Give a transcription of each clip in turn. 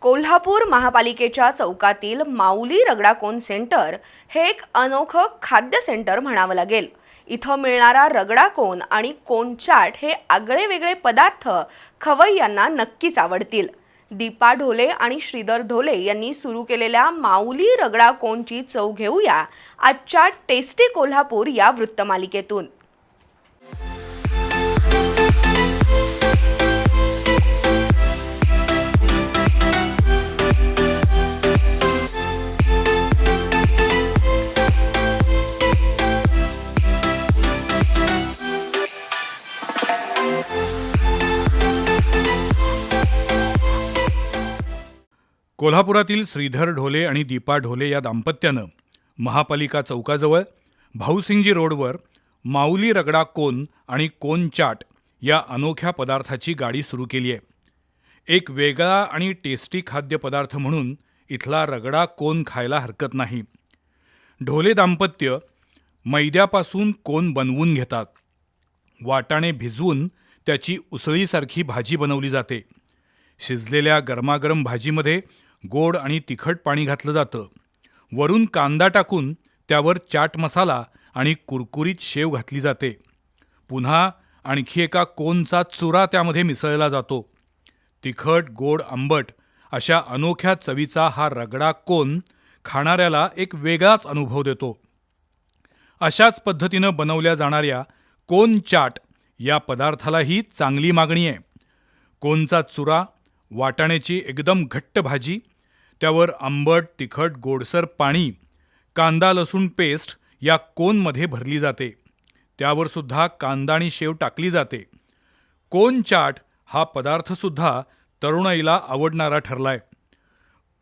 कोल्हापूर महापालिकेच्या चौकातील माऊली रगडाकोन सेंटर हे एक अनोखं खाद्य सेंटर म्हणावं लागेल. इथं मिळणारा रगडाकोन आणि कोनचाट हे आगळे वेगळे पदार्थ खवय्यांना नक्कीच आवडतील. दीपा ढोले आणि श्रीधर ढोले यांनी सुरू केलेल्या माऊली रगडाकोनची चव घेऊया आजच्या टेस्टी कोल्हापूर या वृत्तमालिकेतून. कोल्हापुरातील श्रीधर ढोले आणि दीपा ढोले या दाम्पत्यानं महापालिका चौकाजवळ भाऊसिंगजी रोडवर माऊली रगडा कोन आणि कोन चाट या अनोख्या पदार्थाची गाडी सुरू केली आहे. एक वेगळा आणि टेस्टी खाद्यपदार्थ म्हणून इथला रगडा कोन खायला हरकत नाही. ढोले दाम्पत्य मैद्यापासून कोन बनवून घेतात. वाटाणे भिजवून त्याची उसळीसारखी भाजी बनवली जाते. शिजलेल्या गरमागरम भाजीमध्ये गोड आणि तिखट पाणी घातलं जातं. वरून कांदा टाकून त्यावर चाट मसाला आणि कुरकुरीत शेव घातली जाते. पुन्हा आणखी एका कोनचा चुरा त्यामध्ये मिसळला जातो. तिखट गोड आंबट अशा अनोख्या चवीचा हा रगडा कोन खाणाऱ्याला एक वेगळाच अनुभव देतो. अशाच पद्धतीनं बनवल्या जाणाऱ्या कोन चाट या पदार्थालाही चांगली मागणी आहे. कोनचा चुरा वाटाण्याची एकदम घट्ट भाजी त्यावर आंबट तिखट गोडसर पाणी कांदा लसूण पेस्ट या कोनमध्ये भरली जाते? त्यावर सुद्धा कांदा आणि शेव टाकली जाते. कोन चाट हा पदार्थसुद्धा तरुणाईला आवडणारा ठरलाय.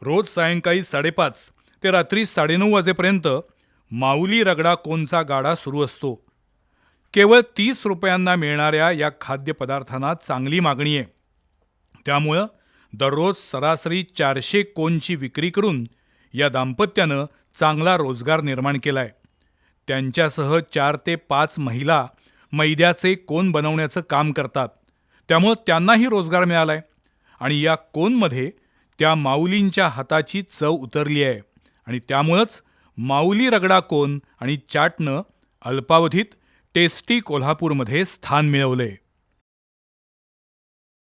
रोज सायंकाळी साडेपाच ते रात्री साडेनऊ वाजेपर्यंत माऊली रगडा कोनचा गाडा सुरू असतो? केवळ तीस रुपयांना मिळणाऱ्या या खाद्यपदार्थांना चांगली मागणी आहे. त्यामुळं दररोज सरासरी चारशे कोनची विक्री करून या दाम्पत्यानं चांगला रोजगार निर्माण केला आहे त्यांच्यासह चार ते पाच महिला मैद्याचे कोन बनवण्याचं काम करतात. त्यामुळं त्यांनाही रोजगार मिळाला आहे आणि या कोनमध्ये त्या माऊलींच्या हाताची चव उतरली आहे आणि त्यामुळंच माऊली रगडा कोन आणि चाटणं अल्पावधीत टेस्टी कोल्हापूरमध्ये स्थान मिळवले.